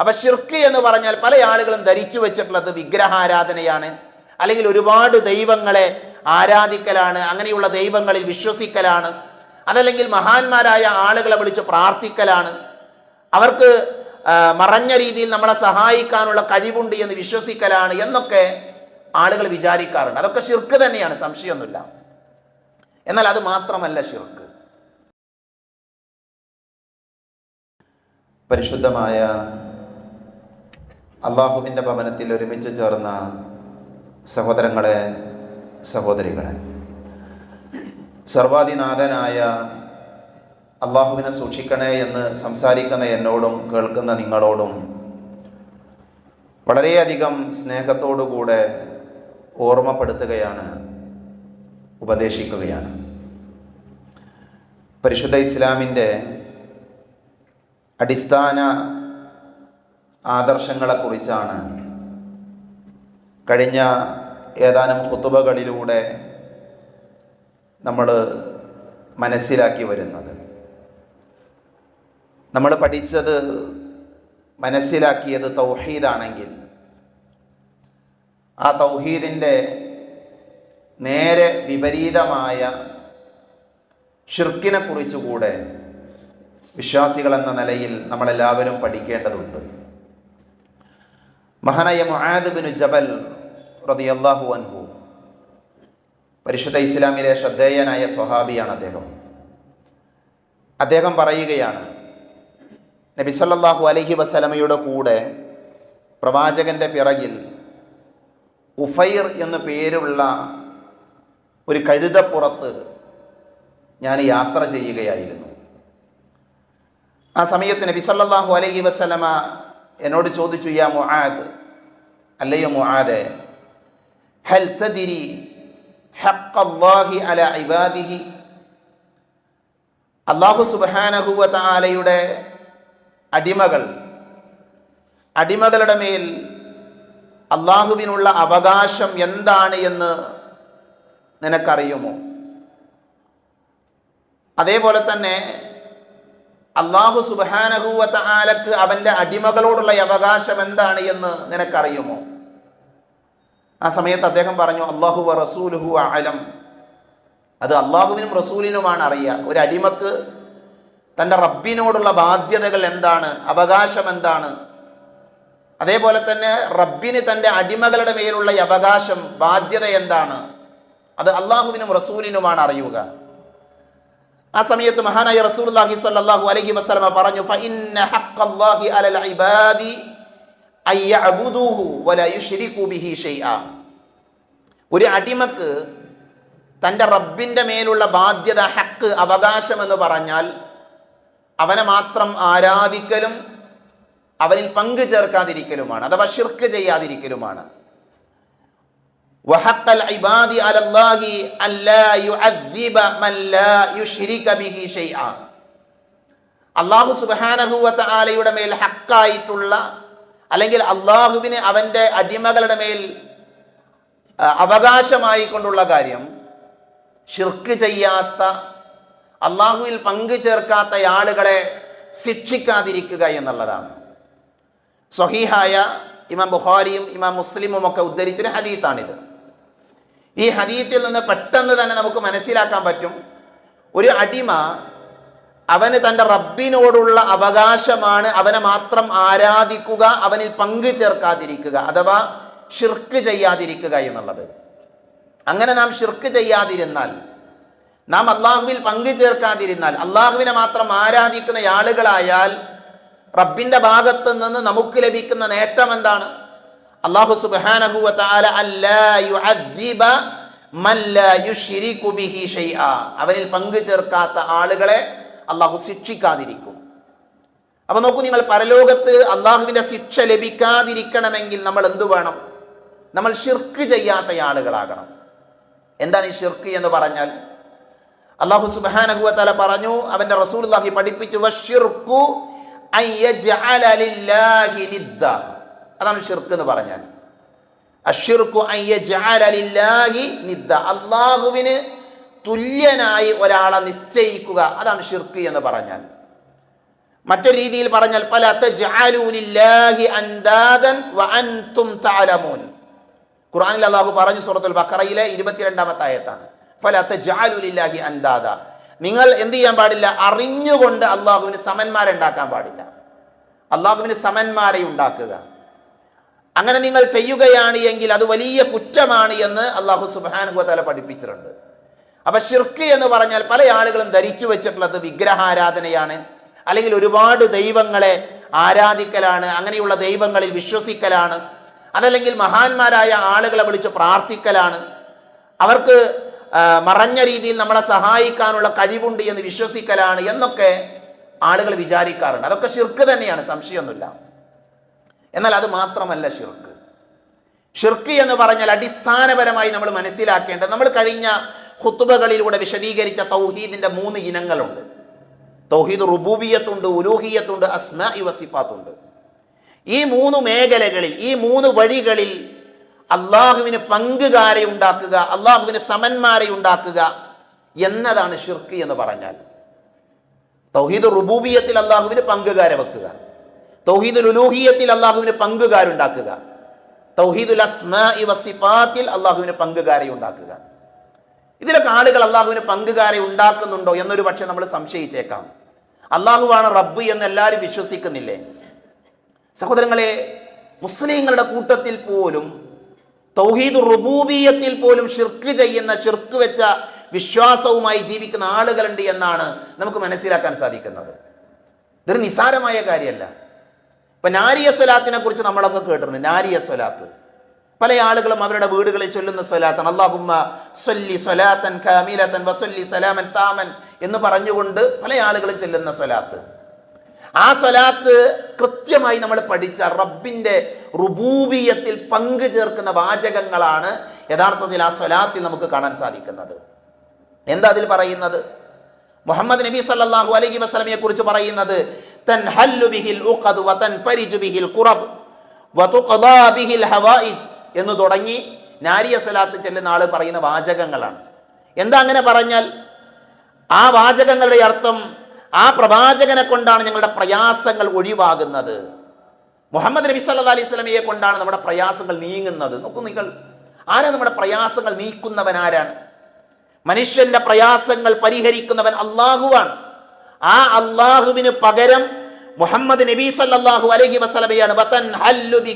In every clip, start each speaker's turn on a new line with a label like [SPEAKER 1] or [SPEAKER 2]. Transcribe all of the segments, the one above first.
[SPEAKER 1] അപ്പൊ ഷിർക്ക് എന്ന് പറഞ്ഞാൽ പല ആളുകളും ധരിച്ചു വെച്ചിട്ടുള്ളത് വിഗ്രഹാരാധനയാണ്. അല്ലെങ്കിൽ ഒരുപാട് ദൈവങ്ങളെ ആരാധിക്കലാണ് അങ്ങനെയുള്ള ദൈവങ്ങളിൽ വിശ്വസിക്കലാണ് അതല്ലെങ്കിൽ മഹാന്മാരായ ആളുകളെ വിളിച്ച് പ്രാർത്ഥിക്കലാണ്. അവർക്ക് മറഞ്ഞ രീതിയിൽ നമ്മളെ സഹായിക്കാനുള്ള കഴിവുണ്ട് എന്ന് വിശ്വസിക്കലാണ് എന്നൊക്കെ ആളുകൾ വിചാരിക്കാറുണ്ട്. അതൊക്കെ ഷിർക്ക് തന്നെയാണ് സംശയമൊന്നുമില്ല. എന്നാൽ അത് മാത്രമല്ല ഷിർക്ക് പരിശുദ്ധമായ അള്ളാഹുവിന്റെ ഭവനത്തിൽ ഒരുമിച്ച് ചേർന്ന സഹോദരങ്ങളെ സഹോദരികളെ. സർവാധിനാഥനായ അള്ളാഹുവിനെ സൂക്ഷിക്കണേ എന്ന് സംസാരിക്കുന്ന എന്നോടും കേൾക്കുന്ന നിങ്ങളോടും വളരെയധികം സ്നേഹത്തോടുകൂടെ ഓർമ്മപ്പെടുത്തുകയാണ് ഉപദേശിക്കുകയാണ്. പരിശുദ്ധ ഇസ്ലാമിന്റെ അടിസ്ഥാന ആദർശങ്ങളെക്കുറിച്ചാണ്. കഴിഞ്ഞ ഏതാനും ഹുത്തുബകളിലൂടെ നമ്മൾ മനസ്സിലാക്കി വരുന്നത്. നമ്മൾ പഠിച്ചത് മനസ്സിലാക്കിയത് തൗഹീദാണെങ്കിൽ ആ തൗഹീദിന്റെ നേരെ വിപരീതമായ ഷിർക്കിനെ കുറിച്ചുകൂടെ വിശ്വാസികൾ എന്ന നിലയിൽ നമ്മളെല്ലാവരും പഠിക്കേണ്ടതുണ്ട്. മഹാനായ മുആദ് ബിൻ ജബൽ റളിയല്ലാഹു അൻഹു. പരിശുദ്ധ ഇസ്ലാമിലെ ശ്രദ്ധേയനായ സ്വഹാബിയാണ് അദ്ദേഹം. അദ്ദേഹം പറയുകയാണ് നബി സല്ലല്ലാഹു അലൈഹി വസല്ലമയുടെ കൂടെ പ്രവാചകന്റെ പിറകിൽ ഉഫൈർ എന്നു പേരുള്ള ഒരു കഴുതപ്പുറത്ത് ഞാൻ യാത്ര ചെയ്യുകയായിരുന്നു. ആ സമയത്ത് നബി സല്ലല്ലാഹു അലൈഹി വസല്ലമ എന്നോട് ചോദിച്ചു യാ മുആദ് അല്ലയോ മുആദെ ഹൽ തദിരി ഹഖ്ഖല്ലാഹി അല ഇബാദിഹി? അല്ലാഹു സുബ്ഹാനഹു വ തആലയുടെ അടിമകൾ അടിമകളുടെ മേൽ അള്ളാഹുവിനുള്ള അവകാശം എന്താണ് എന്ന് നിനക്കറിയുമോ? അതേപോലെ തന്നെ അള്ളാഹു സുബാനഹൂവത്ത ആലക്ക് അവന്റെ അടിമകളോടുള്ള അവകാശം എന്താണ് എന്ന് നിനക്കറിയുമോ? ആ സമയത്ത് അദ്ദേഹം പറഞ്ഞു അള്ളാഹു റസൂലുഹു അലം അത് അള്ളാഹുവിനും റസൂലിനുമാണ് അറിയുക. ഒരു അടിമക്ക് തന്റെ റബ്ബിനോടുള്ള ബാധ്യതകൾ എന്താണ്? അവകാശം എന്താണ്? അതേപോലെ തന്നെ റബ്ബിന് തന്റെ അടിമകളുടെ മേലുള്ള അവകാശം ബാധ്യത എന്താണ്? അത് അള്ളാഹുവിനും റസൂലിനുമാണ് അറിയുക. ആ സമയത്ത് മഹാനായ റസൂലുള്ളാഹി സ്വല്ലല്ലാഹു അലൈഹി വസ്ലമ പറഞ്ഞു ഒരു അടിമക്ക് തന്റെ റബ്ബിന്റെ മേലുള്ള ബാധ്യത ഹക്ക് അവകാശം എന്ന് പറഞ്ഞാൽ അവനെ മാത്രം ആരാധിക്കലും അവനിൽ പങ്കു ചേർക്കാതിരിക്കലുമാണ് അഥവാ ഷിർക്ക് ചെയ്യാതിരിക്കലുമാണ്. وحق العباد على الله ألا يعذب من لا يشرك به شيئا അള്ളാഹു സുബാനഹുവത്ത ആലയുടെ മേൽ ഹക്കായിട്ടുള്ള അല്ലെങ്കിൽ അള്ളാഹുവിന് അവൻ്റെ അടിമകളുടെ മേൽ ആ, അവകാശമായി കൊണ്ടുള്ള കാര്യം ഷിർക്ക് ചെയ്യാത്ത അള്ളാഹുവിൽ പങ്കു ചേർക്കാത്ത ആളുകളെ ശിക്ഷിക്കാതിരിക്കുക എന്നുള്ളതാണ് സ്വഹീഹായ ഇമാം ബുഖാരിയും ഇമാം മുസ്ലിമും ഒക്കെ ഉദ്ധരിച്ചൊരു ഹദീത്താണിത് ഈ ഹദീത്തിൽ നിന്ന് പെട്ടെന്ന് തന്നെ നമുക്ക് മനസ്സിലാക്കാൻ പറ്റും. ഒരു അടിമ അവന് തന്റെ റബ്ബിനോടുള്ള അവകാശമാണ് അവനെ മാത്രം ആരാധിക്കുക അവനിൽ പങ്കു ചേർക്കാതിരിക്കുക അഥവാ ഷിർക്ക് ചെയ്യാതിരിക്കുക എന്നുള്ളത്. അങ്ങനെ നാം ഷിർക്ക് ചെയ്യാതിരുന്നാൽ നാം അള്ളാഹുവിൽ പങ്കു ചേർക്കാതിരുന്നാൽ അള്ളാഹുവിനെ മാത്രം ആരാധിക്കുന്ന ആളുകളായാൽ റബ്ബിന്റെ ഭാഗത്തു നിന്ന് നമുക്ക് ലഭിക്കുന്ന നേട്ടം എന്താണ്? അള്ളാഹു സുബ്ഹാനഹു വ തആല അല്ലാ യുഅദ്ദിബ മൻ ലാ യുശ്രികു ബിഹി ഷൈആ. അവനിൽ പങ്കു ചേർക്കാത്ത ആളുകളെ അള്ളാഹു ശിക്ഷിക്കാതിരിക്കും. അപ്പൊ നോക്കൂ നിങ്ങൾ പരലോകത്ത് അള്ളാഹുവിന്റെ ശിക്ഷ ലഭിക്കാതിരിക്കണമെങ്കിൽ നമ്മൾ എന്തു വേണം? നമ്മൾ ഷിർക്ക് ചെയ്യാത്ത ആളുകളാകണം. എന്താണ് ഈ ഷിർക്ക് എന്ന് പറഞ്ഞാൽ? അള്ളാഹു സുബ്ഹാനഹു വ തആല പറഞ്ഞു അവന്റെ റസൂൽ പഠിപ്പിച്ചു അതാണ് ഷിർക്ക് എന്ന് പറഞ്ഞാൽ. അഷിർക്കു അൻ യജ്അല ലില്ലാഹി നിദ്ദ. അള്ളാഹുവിന് തുല്യനായി ഒരാളെ നിശ്ചയിക്കുക. അതാണ് ഷിർക്ക് എന്ന് പറഞ്ഞാൽ. മറ്റൊരു രീതിയിൽ പറഞ്ഞാൽ പല ഖുർആനിൽ അല്ലാഹു പറഞ്ഞു സൂറത്തുൽ ബഖറയിലെ ഇരുപത്തിരണ്ടാമത്തെ ആയത്താണ്. ഫല തജ്അലൂ ലില്ലാഹി അൻദാദ നിങ്ങൾ എന്ത് ചെയ്യാൻ പാടില്ല? അറിഞ്ഞുകൊണ്ട് അള്ളാഹുവിന് സമന്മാരെ ഉണ്ടാക്കാൻ പാടില്ല. അള്ളാഹുവിന് സമന്മാരെ ഉണ്ടാക്കുക. അങ്ങനെ നിങ്ങൾ ചെയ്യുകയാണ് എങ്കിൽ അത് വലിയ കുറ്റമാണ് എന്ന് അള്ളാഹു സുബാനുഗോതല പഠിപ്പിച്ചിട്ടുണ്ട്. അപ്പൊ ഷിർക്ക് എന്ന് പറഞ്ഞാൽ പല ആളുകളും ധരിച്ചു വെച്ചിട്ടുള്ളത് വിഗ്രഹാരാധനയാണ്. അല്ലെങ്കിൽ ഒരുപാട് ദൈവങ്ങളെ ആരാധിക്കലാണ് അങ്ങനെയുള്ള ദൈവങ്ങളിൽ വിശ്വസിക്കലാണ് അതല്ലെങ്കിൽ മഹാന്മാരായ ആളുകളെ വിളിച്ച് പ്രാർത്ഥിക്കലാണ്. അവർക്ക് മറഞ്ഞ രീതിയിൽ നമ്മളെ സഹായിക്കാനുള്ള കഴിവുണ്ട് എന്ന് വിശ്വസിക്കലാണ് എന്നൊക്കെ ആളുകൾ വിചാരിക്കാറുണ്ട്. അതൊക്കെ ഷിർക്ക് തന്നെയാണ് സംശയമൊന്നുമില്ല. എന്നാൽ അത് മാത്രമല്ല ഷിർക്ക്. ഷിർക്ക് എന്ന് പറഞ്ഞാൽ അടിസ്ഥാനപരമായി നമ്മൾ മനസ്സിലാക്കേണ്ടത് നമ്മൾ കഴിഞ്ഞ ഹുത്തുബകളിലൂടെ വിശദീകരിച്ച തൗഹീദിന്റെ മൂന്ന് ഇനങ്ങളുണ്ട്. തൗഹീദ് റുബൂബിയത്തുണ്ട് ഉലൂഹിയത്തുണ്ട് അസ്മ വസിഫാത്തുണ്ട്. ഈ മൂന്ന് മേഖലകളിൽ ഈ മൂന്ന് വഴികളിൽ അള്ളാഹുവിന് പങ്കുകാരെ ഉണ്ടാക്കുക അള്ളാഹുവിന് സമന്മാരെ ഉണ്ടാക്കുക എന്നതാണ് ഷിർക്ക് എന്ന് പറഞ്ഞാൽ. തൗഹീദ് റുബൂബിയത്തിൽ അള്ളാഹുവിന് പങ്കുകാരെ വെക്കുക. തൗഹീദുൽ ഉലൂഹിയത്തിൽ അള്ളാഹുവിന് പങ്കുകാരുണ്ടാക്കുക. തൗഹീദുൽ അസ്മാ വസിഫാത്തിൽ അള്ളാഹുവിന് പങ്കുകാരെ ഉണ്ടാക്കുക. ഇതിലൊക്കെ ആളുകൾ അള്ളാഹുവിന് പങ്കുകാരെ ഉണ്ടാക്കുന്നുണ്ടോ എന്നൊരു പക്ഷേ നമ്മൾ സംശയിച്ചേക്കാം. അള്ളാഹുവാണ് റബ്ബ് എന്ന് എല്ലാവരും വിശ്വസിക്കുന്നില്ലേ? സഹോദരങ്ങളെ മുസ്ലിങ്ങളുടെ കൂട്ടത്തിൽ പോലും തൗഹീദ് റുബൂബിയത്തിൽ പോലും ഷിർക്ക് ചെയ്യുന്ന ഷിർക്ക് വെച്ച വിശ്വാസവുമായി ജീവിക്കുന്ന ആളുകളുണ്ട് എന്നാണ് നമുക്ക് മനസ്സിലാക്കാൻ സാധിക്കുന്നത്. ഇതൊരു നിസാരമായ കാര്യമല്ല. ഇപ്പൊ നാരിയ സ്വലാത്തിനെ കുറിച്ച് നമ്മളൊക്കെ കേട്ടിട്ടുണ്ട് നാരിയ സ്വലാത്ത്. പല ആളുകളും അവരുടെ വീടുകളിൽ ചൊല്ലുന്ന സ്വലാത്താണ്. അള്ളാഹുമ്മ സൊല്ലി സ്വലാത്തൻ കാമിലത്തൻ വസൊല്ലി സലാമൻ താമൻ എന്ന് പറഞ്ഞുകൊണ്ട് പല ആളുകളും ചൊല്ലുന്ന സ്വലാത്ത്. ആ സ്വലാത്ത് കൃത്യമായി നമ്മൾ പഠിച്ച റബ്ബിന്റെ റുബൂബിയത്തിൽ പങ്കു ചേർക്കുന്ന വാചകങ്ങളാണ് യഥാർത്ഥത്തിൽ ആ സ്വലാത്തിൽ നമുക്ക് കാണാൻ സാധിക്കുന്നത്. എന്താ അതിൽ പറയുന്നത്? മുഹമ്മദ് നബി സല്ലല്ലാഹു അലൈഹി വസല്ലമയെ കുറിച്ച് പറയുന്നത് എന്ന് തുടങ്ങി നാരിയ സലാത്ത് ചെല്ലുന്ന ആൾ പറയുന്ന വാചകങ്ങളാണ്. എന്താ അങ്ങനെ പറഞ്ഞാൽ? ആ വാചകങ്ങളുടെ അർത്ഥം ആ പ്രവാചകനെ കൊണ്ടാണ് ഞങ്ങളുടെ പ്രയാസങ്ങൾ ഒഴിവാകുന്നത്. മുഹമ്മദ് നബി സല്ലാ അലൈഹി സ്വലമയെ കൊണ്ടാണ് നമ്മുടെ പ്രയാസങ്ങൾ നീങ്ങുന്നത്. നോക്കൂ നിങ്ങൾ. ആരാ നമ്മുടെ പ്രയാസങ്ങൾ നീക്കുന്നവൻ ആരാണ്? മനുഷ്യന്റെ പ്രയാസങ്ങൾ പരിഹരിക്കുന്നവൻ അള്ളാഹുവാണ് ആ അള്ളാഹുവിന് പകരം മുഹമ്മദ് നബി സല്ലല്ലാഹു അലൈഹി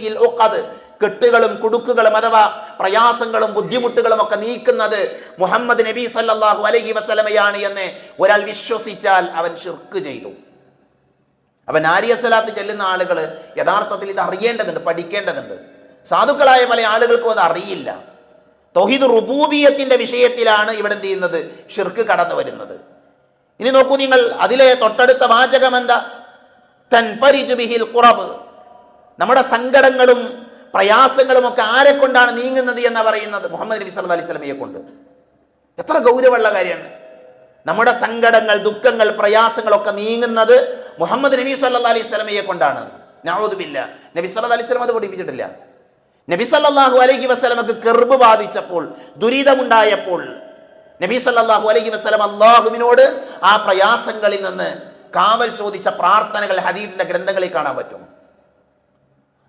[SPEAKER 1] ഉഖദ്. കെട്ടുകളും കുടുക്കുകളും അഥവാ പ്രയാസങ്ങളും ബുദ്ധിമുട്ടുകളും ഒക്കെ നീക്കുന്നത് മുഹമ്മദ് നബി സല്ലാഹു അലഹി വസല്ലമയാണ് എന്ന് ഒരാൾ വിശ്വസിച്ചാൽ അവൻ ഷിർക്ക് ചെയ്തു. അവൻ ആര്യസലാത്ത് ചെല്ലുന്ന ആളുകൾ യഥാർത്ഥത്തിൽ ഇത് അറിയേണ്ടതുണ്ട് പഠിക്കേണ്ടതുണ്ട്. സാധുക്കളായ പല ആളുകൾക്കും അത് അറിയില്ല. തൊഹിദ് റുബൂബിയത്തിന്റെ വിഷയത്തിലാണ് ഇവിടെ എന്ത് ചെയ്യുന്നത്? ഷിർക്ക് കടന്നു വരുന്നത്. ഇനി നോക്കൂ നിങ്ങൾ അതിലെ തൊട്ടടുത്ത വാചകം എന്താ തൻഫരിജു ബിഹിൽ ഖുറബ്. നമ്മുടെ സങ്കടങ്ങളും പ്രയാസങ്ങളും ഒക്കെ ആരെ കൊണ്ടാണ് നീങ്ങുന്നത് എന്ന് പറയുന്നത്? മുഹമ്മദ് നബി സല്ലല്ലാഹു അലൈഹി വസല്ലമയെ കൊണ്ട്. എത്ര ഗൗരവമുള്ള കാര്യമാണ്. നമ്മുടെ സങ്കടങ്ങൾ ദുഃഖങ്ങൾ പ്രയാസങ്ങളൊക്കെ നീങ്ങുന്നത് മുഹമ്മദ് നബി സല്ലല്ലാഹു അലൈഹി വസല്ലമയെ കൊണ്ടാണ്. ഞാവതുമില്ല നബി സല്ലല്ലാഹു അലൈഹി വസല്ലം അത് പഠിപ്പിച്ചിട്ടില്ല. നബി സല്ലല്ലാഹു അലൈഹി വസല്ലമക്ക് കെർബ് ബാധിച്ചപ്പോൾ ദുരിതമുണ്ടായപ്പോൾ നബി സല്ലല്ലാഹു അലൈഹി വസല്ലം അള്ളാഹുവിനോട് ആ പ്രയാസങ്ങളിൽ നിന്ന് കാവൽ ചോദിച്ച പ്രാർത്ഥനകൾ ഹദീദിന്റെ ഗ്രന്ഥങ്ങളിൽ കാണാൻ പറ്റും.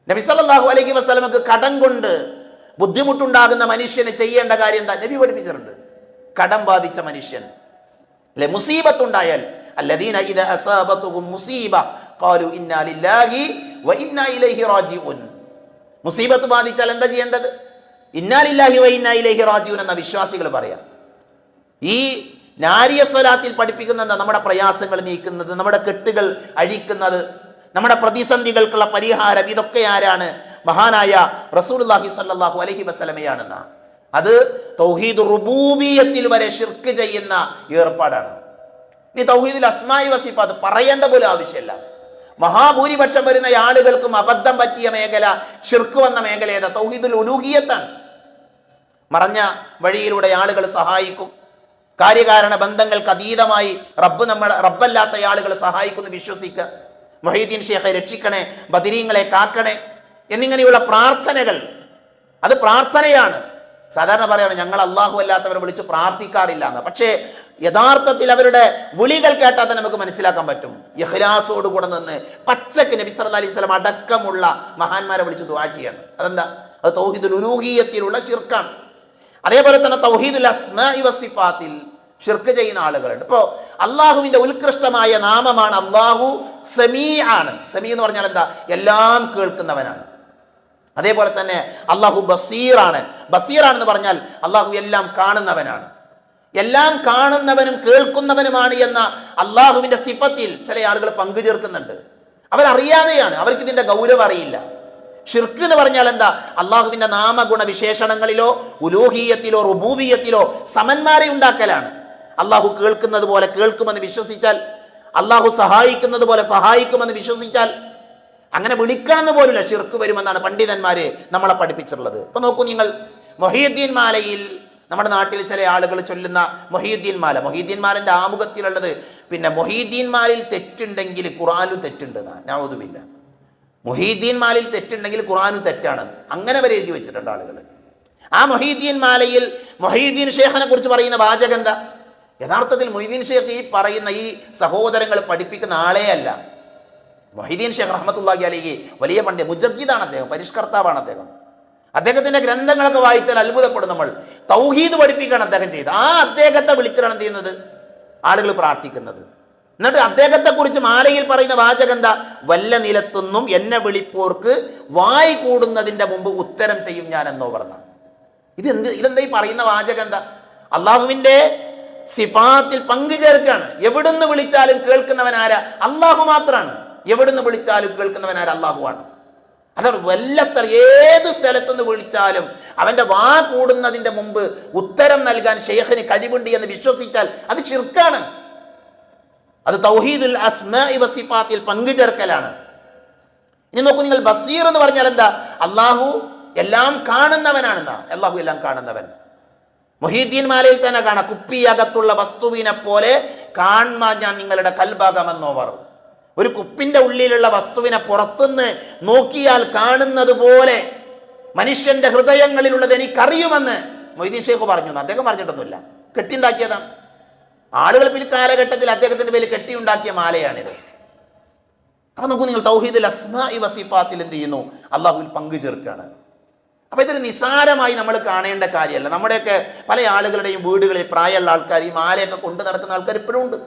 [SPEAKER 1] നബി സല്ലല്ലാഹു അലൈഹി വസല്ലമക്ക് കടം കൊണ്ട് ബുദ്ധിമുട്ടുണ്ടാകുന്ന മനുഷ്യന് ചെയ്യേണ്ട കാര്യം എന്താ? നബി പഠിപ്പിച്ചിട്ടുണ്ട്. കടം ബാധിച്ച മനുഷ്യൻ. അല്ലെ മുസീബത്തുണ്ടായാൽ അല്ലദീന ഇദ അസാബത്തുഹും മുസീബ ഖാലു ഇന്നാ ലില്ലാഹി വ ഇന്നാ ഇലൈഹി റാജിഊൻ. മുസീബത്ത് ബാധിച്ചാൽ എന്താ ചെയ്യേണ്ടത്? ഇന്നാ ലില്ലാഹി വ ഇന്നാ ഇലൈഹി റാജിഊൻ എന്ന വിശ്വാസികൾ പറയാം. ഈ നാരിയ സ്വലാത്തിൽ പഠിപ്പിക്കുന്ന നമ്മുടെ പ്രയാസങ്ങൾ നീക്കുന്നത് നമ്മുടെ കെട്ടുകൾ അഴിക്കുന്നത് നമ്മുടെ പ്രതിസന്ധികൾക്കുള്ള പരിഹാരം ഇതൊക്കെ ആരാണ്? മഹാനായ റസൂലുള്ളാഹി സല്ലാഹു അലൈഹി വസല്ലമയാണെന്ന. അത് തൗഹീദ് റുബൂബിയത്തിൽ വരെ ഷിർക്ക് ചെയ്യുന്ന ഏർപ്പാടാണ്. ഇനി തൗഹീദിൽ അസ്മായി വസിഫ് അത് പറയേണ്ട പോലും ആവശ്യമില്ല. മഹാഭൂരിപക്ഷം വരുന്ന ആളുകൾക്കും അബദ്ധം പറ്റിയ മേഖല ഷിർക്ക് വന്ന മേഖല ഏതാ? തൗഹീദുൽ ഉലൂഹിയത്താണ്. മറഞ്ഞ വഴിയിലൂടെ ആളുകൾ സഹായിക്കും കാര്യകാരണ ബന്ധങ്ങൾക്ക് അതീതമായി റബ്ബ് നമ്മൾ റബ്ബല്ലാത്ത ആളുകൾ സഹായിക്കുന്നു വിശ്വസിക്കുക. മൊഹീദ്ദീൻ ഷേഖെ രക്ഷിക്കണേ ബദിരീങ്ങളെ കാക്കണേ എന്നിങ്ങനെയുള്ള പ്രാർത്ഥനകൾ. അത് പ്രാർത്ഥനയാണ്. സാധാരണ പറയാണ് ഞങ്ങൾ അള്ളാഹു അല്ലാത്തവരെ വിളിച്ച് പ്രാർത്ഥിക്കാറില്ല എന്ന്. പക്ഷേ യഥാർത്ഥത്തിൽ അവരുടെ വിളികൾ കേട്ടാൽ തന്നെ നമുക്ക് മനസ്സിലാക്കാൻ പറ്റും. യഹ്ലാസോടുകൂടെ കൂടെ നിന്ന് പച്ചക്ക് നബി സല്ലല്ലാഹു അലൈഹി സ്വലം അടക്കമുള്ള മഹാന്മാരെ വിളിച്ച് ദുവാ ചെയ്യാണ്. അതെന്താ? അത് തൗഹീദുൽ ഉരൂഹീയത്തിലുള്ള ഷിർക്കാണ് അതേപോലെ തന്നെ തൗഹീദുൽ അസ്മാഇ വസിഫാത്തിൽ ഷിർക്ക് ചെയ്യുന്ന ആളുകളുണ്ട്. ഇപ്പോൾ അള്ളാഹുവിന്റെ ഉത്കൃഷ്ടമായ നാമമാണ് അള്ളാഹു സമീ ആണ് സമീ എന്ന് പറഞ്ഞാൽ എന്താ? എല്ലാം കേൾക്കുന്നവനാണ്. അതേപോലെ തന്നെ അള്ളാഹു ബസീറാണ്. ബസീറാണെന്ന് പറഞ്ഞാൽ അള്ളാഹു എല്ലാം കാണുന്നവനാണ്. എല്ലാം കാണുന്നവനും കേൾക്കുന്നവനുമാണ് എന്ന അള്ളാഹുവിന്റെ സിഫത്തിൽ ചില ആളുകൾ പങ്കു ചേർക്കുന്നുണ്ട് അവരറിയാതെയാണ്. അവർക്ക് ഇതിന്റെ ഗൗരവം അറിയില്ല. ഷിർക്ക് എന്ന് പറഞ്ഞാൽ എന്താ? അള്ളാഹുവിന്റെ നാമഗുണ വിശേഷണങ്ങളിലോ ഉലൂഹീയത്തിലോ റുബൂബിയത്തിലോ സമന്മാരെ ഉണ്ടാക്കലാണ്. അള്ളാഹു കേൾക്കുന്നത് പോലെ കേൾക്കുമെന്ന് വിശ്വസിച്ചാൽ അള്ളാഹു സഹായിക്കുന്നത് പോലെ സഹായിക്കുമെന്ന് വിശ്വസിച്ചാൽ അങ്ങനെ വിളിക്കണമെന്ന് പോലുമില്ല ഷിർക്ക് വരുമെന്നാണ് പണ്ഡിതന്മാര് നമ്മളെ പഠിപ്പിച്ചിട്ടുള്ളത്. ഇപ്പൊ നോക്കൂ നിങ്ങൾ മൊഹീദ്ദീൻ മാലയിൽ നമ്മുടെ നാട്ടിൽ ചില ആളുകൾ ചൊല്ലുന്ന മൊഹീദ്ദീൻ മാല. മൊഹീദ്ദീൻ മാലിന്റെ ആമുഖത്തിലുള്ളത് പിന്നെ മൊഹീദ്ദീൻ മാലിൽ തെറ്റുണ്ടെങ്കിൽ ഖുറാനും തെറ്റുണ്ട് നവതുമില്ല മൊഹീദ്ദീൻ മാലിൽ തെറ്റുണ്ടെങ്കിൽ ഖുറാനും തെറ്റാണ്. അങ്ങനെ വരെ എഴുതി വെച്ചിട്ടുണ്ട് ആളുകൾ ആ മൊഹീദ്ദീൻ മാലയിൽ മൊഹീദ്ദീൻ ഷേഖനെ കുറിച്ച് പറയുന്ന വാചകം എന്താ യഥാർത്ഥത്തിൽ മൊയ്തീൻ ഷേഖ് ഈ പറയുന്ന ഈ സഹോദരങ്ങൾ പഠിപ്പിക്കുന്ന ആളേ അല്ല മൊഹീദ്ദീൻ ഷേഖ് റഹ്മത്തുള്ളാഹി അലഹി വലിയ പണ്ഡിത മുജദ്ദീദാണ് അദ്ദേഹം പരിഷ്കർത്താവാണ് അദ്ദേഹം. അദ്ദേഹത്തിന്റെ ഗ്രന്ഥങ്ങളൊക്കെ വായിച്ചാൽ അത്ഭുതപ്പെടും നമ്മൾ. തൗഹീദ് പഠിപ്പിക്കുകയാണ് അദ്ദേഹം ചെയ്തത്. ആ അദ്ദേഹത്തെ വിളിച്ചിട്ടാണ് എന്ത് ചെയ്യുന്നത്? ആളുകൾ പ്രാർത്ഥിക്കുന്നത്. എന്നിട്ട് അദ്ദേഹത്തെക്കുറിച്ച് മാലയിൽ പറയുന്ന വാചകം എന്താ? വല്ല നിലത്തൊന്നും എന്നെ വിളിപ്പോർക്ക് വായി കൂടുന്നതിന്റെ മുമ്പ് ഉത്തരം ചെയ്യും ഞാൻ എന്നോ പറഞ്ഞ. ഇത് എന്ത് ഇതെന്താ ഈ പറയുന്ന വാചകം എന്താ? അള്ളാഹുവിന്റെ സിഫാത്തിൽ പങ്കു ചേർക്കാണ് എവിടുന്ന് വിളിച്ചാലും കേൾക്കുന്നവൻ ആരാ? അള്ളാഹു മാത്രമാണ് എവിടുന്ന് വിളിച്ചാലും കേൾക്കുന്നവൻ ആരാ? അള്ളാഹുവാണ് അതാണ് വല്ല സ്ഥലം ഏത് സ്ഥലത്തുനിന്ന് വിളിച്ചാലും അവന്റെ വാ കൂടുന്നതിന്റെ മുമ്പ് ഉത്തരം നൽകാൻ ഷെയ്ഖിന് കഴിവുണ്ട് എന്ന് വിശ്വസിച്ചാൽ അത് ചിർക്കാണ് അത് തൗഹീദുൽ അസ്മാഇ വസിഫാത്തിൽ പങ്കുചേർക്കലാണ്. ഇനി നോക്കൂ നിങ്ങൾ ബസീർ എന്ന് പറഞ്ഞാൽ എന്താ? അള്ളാഹു എല്ലാം കാണുന്നവനാണെന്നാ. അള്ളാഹു എല്ലാം കാണുന്നവൻ. മൊഹീദ്ദീൻ മാലയിൽ തന്നെ കാണാം. കുപ്പിയകത്തുള്ള വസ്തുവിനെ പോലെ കാൺമാ ഞാൻ നിങ്ങളുടെ കൽഭാഗമെന്നോ പറഞ്ഞു ഒരു കുപ്പിന്റെ ഉള്ളിലുള്ള വസ്തുവിനെ പുറത്തുനിന്ന് നോക്കിയാൽ കാണുന്നത് പോലെ മനുഷ്യന്റെ ഹൃദയങ്ങളിലുള്ളത് എനിക്കറിയുമെന്ന് മൊയ്തീൻ ഷേഖ് പറഞ്ഞു. അദ്ദേഹം പറഞ്ഞിട്ടൊന്നുമില്ല. കെട്ടിണ്ടാക്കിയതാണ് ആളുകൾ പിൽക്കാലഘട്ടത്തിൽ അദ്ദേഹത്തിന്റെ പേരിൽ കെട്ടിയുണ്ടാക്കിയ മാലയാണിത്. അപ്പൊ നോക്കൂ നിങ്ങൾ തൗഹീദുൽ അസ്മാ ഇ വസിഫാത്തിൽ എന്ത് ചെയ്യുന്നു? അള്ളാഹുവിൽ പങ്കു ചേർക്കുകയാണ്. അപ്പൊ ഇതൊരു നിസാരമായി നമ്മൾ കാണേണ്ട കാര്യമല്ല. നമ്മുടെയൊക്കെ പല ആളുകളുടെയും വീടുകളിൽ പ്രായമുള്ള ആൾക്കാർ ഈ മാലയൊക്കെ കൊണ്ടു നടക്കുന്ന ആൾക്കാർ ഇപ്പോഴും ഉണ്ട്.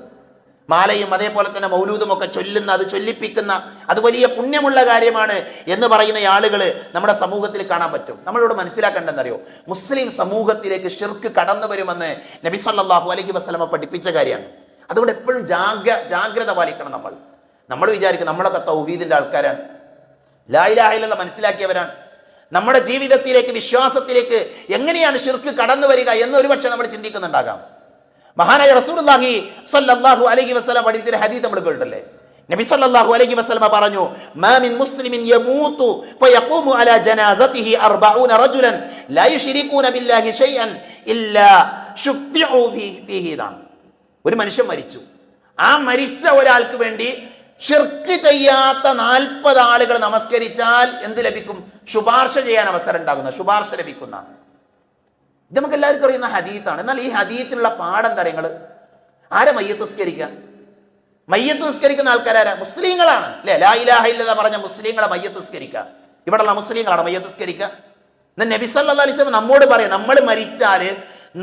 [SPEAKER 1] മാലയും അതേപോലെ തന്നെ മൗലൂദുമൊക്കെ ചൊല്ലുന്ന അത് ചൊല്ലിപ്പിക്കുന്ന അത് വലിയ പുണ്യമുള്ള കാര്യമാണ് എന്ന് പറയുന്ന ആളുകൾ നമ്മുടെ സമൂഹത്തിൽ കാണാൻ പറ്റും. നമ്മളിവിടെ മനസ്സിലാക്കേണ്ടെന്നറിയോ മുസ്ലിം സമൂഹത്തിലേക്ക് ഷിർക്ക് കടന്നു വരുമെന്ന് നബി സല്ലല്ലാഹു അലൈഹി വസല്ലമ പഠിപ്പിച്ച കാര്യമാണ്. അതുകൊണ്ട് എപ്പോഴും ജാഗ്ര ജാഗ്രത പാലിക്കണം നമ്മൾ. നമ്മൾ വിചാരിക്കും നമ്മളൊക്കെ തൗഹീദിന്റെ ആൾക്കാരാണ്. ലായിലാഹില്ലെന്ന് മനസ്സിലാക്കിയവരാണ്. നമ്മുടെ ജീവിതത്തിലേക്ക് വിശ്വാസത്തിലേക്ക് എങ്ങനെയാണ് ഷിർക്ക് കടന്നു വരിക എന്ന് ഒരുപക്ഷെ നമ്മൾ ചിന്തിക്കുന്നുണ്ടാകാം. മഹാനായ റസൂലുള്ളാഹി സ്വല്ലല്ലാഹു അലൈഹി വസല്ലം പഠിപ്പിച്ച ഹദീസ് നമ്മൾ കേട്ടല്ലേ നബി സല്ലല്ലാഹു അലൈഹി വസല്ലം പറഞ്ഞു മാ മിൻ മുസ്ലിമിൻ യമൂതു ഫയഖൂമു അലാ ജനാസതിഹി 40 റജുലൻ ലാ യുശ്രികൂന ബില്ലാഹി ഷൈഅൻ ഇല്ലാ ശുഫിഉ ഫീഹി ഒരു മനുഷ്യൻ മരിച്ചു. ആ മരിച്ച ഒരാൾക്ക് വേണ്ടി ഷിർക്ക് ചെയ്യാത്ത നാൽപ്പത് ആളുകൾ നമസ്കരിച്ചാൽ എന്ത് ലഭിക്കും? ശുപാർശ ചെയ്യാൻ അവസരം ഉണ്ടാകുന്ന ശുപാർശ ലഭിക്കുന്ന. ഇത് നമുക്ക് എല്ലാവർക്കും അറിയുന്ന ഹദീത്താണ്. എന്നാൽ ഈ ഹദീത്തിലുള്ള പാഠം തരങ്ങൾ ആരെ മയ്യത്ത് നിസ്കരിക്കുക മയ്യത്ത് നിസ്കരിക്കുന്ന ആൾക്കാരാരാ? മുസ്ലിങ്ങളാണ്. അല്ലെ? ലാ ഇലാഹ ഇല്ലത പറഞ്ഞ മുസ്ലിങ്ങളെ മയ്യത്ത് നിസ്കരിക്കുക ഇവിടെയുള്ള മുസ്ലിങ്ങളാണ് മയ്യത്ത് നിസ്കരിക്കുക എന്നാൽ നബി സല്ലല്ലാഹു അലൈഹി വസല്ലം നമ്മോട് പറയാം നമ്മൾ മരിച്ചാൽ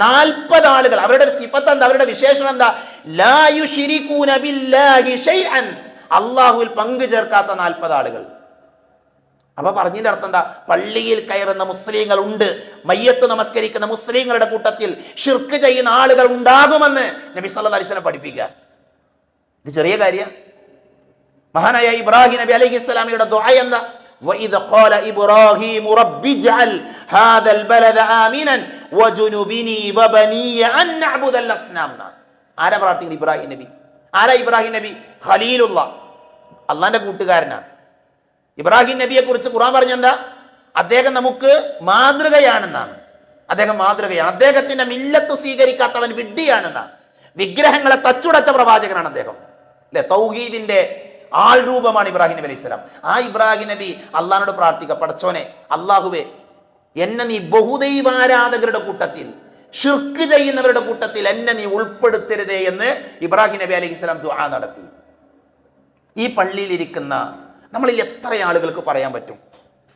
[SPEAKER 1] നാൽപ്പത് ആളുകൾ അവരുടെ സിഫത്ത് എന്താ? അവരുടെ വിശേഷണം എന്താ? ലാ യുശ്രികൂന ബില്ലാഹി ഷൈഅൻ. അള്ളാഹുവിൽ പങ്കു ചേർക്കാത്ത നാൽപ്പത് ആളുകൾ അപ്പൊ പറഞ്ഞതിന്റെ അർത്ഥം എന്താ പള്ളിയിൽ കയറുന്ന മുസ്ലിങ്ങൾ ഉണ്ട് മയ്യത്ത് നമസ്കരിക്കുന്ന മുസ്ലിങ്ങളുടെ കൂട്ടത്തിൽ ഷിർക്ക് ചെയ്യുന്ന ആളുകൾ ഉണ്ടാകുമെന്ന് നബി സല്ലല്ലാഹു അലൈഹി വസല്ലം പഠിപ്പിക്കുക ഇത് ചെറിയ കാര്യ മഹാനായ ഇബ്രാഹിം നബി അലൈഹി സ്വലാമിയുടെ ദുആ എന്താ وإذ قال إبراهيم رب اجعل هذا البلد آمنا وجنبني وبني أن نعبد الأصنام ആരാ പ്രാർത്ഥിക്കുന്നത് ഇബ്രാഹിം നബി ആരാ ഇബ്രാഹിം നബി? ഖലീലുള്ള. അള്ളാന്റെ കൂട്ടുകാരനാ. ഇബ്രാഹിം നബിയെ കുറിച്ച് ഖുറാൻ പറഞ്ഞെന്താ? അദ്ദേഹം നമുക്ക് മാതൃകയാണെന്നാണ്. അദ്ദേഹം മാതൃകയാണ്. അദ്ദേഹത്തിന്റെ മില്ലത്ത് സ്വീകരിക്കാത്തവൻ വിഡ്ഢിയാണെന്നാണ് വിഗ്രഹങ്ങളെ തച്ചുടച്ച പ്രവാചകനാണ് അദ്ദേഹം. അല്ലെ? തൗഹീദിന്റെ ആൾ രൂപമാണ് ഇബ്രാഹിം നബി അലൈഹി സ്വലാം. ആ ഇബ്രാഹിം നബി അള്ളഹാനോട് പ്രാർത്ഥിക്കുക പടച്ചോനെ അള്ളാഹുവേ എന്നെ നീ ബഹുദൈവാരാധകരുടെ കൂട്ടത്തിൽ ഷിർക്ക് ചെയ്യുന്നവരുടെ കൂട്ടത്തിൽ എന്നെ നീ ഉൾപ്പെടുത്തരുതേ എന്ന് ഇബ്രാഹിം നബി അലൈഹി സ്വലാം ദുആ നടത്തി. ഈ പള്ളിയിലിരിക്കുന്ന നമ്മളിൽ എത്ര ആളുകൾക്ക് പറയാൻ പറ്റും?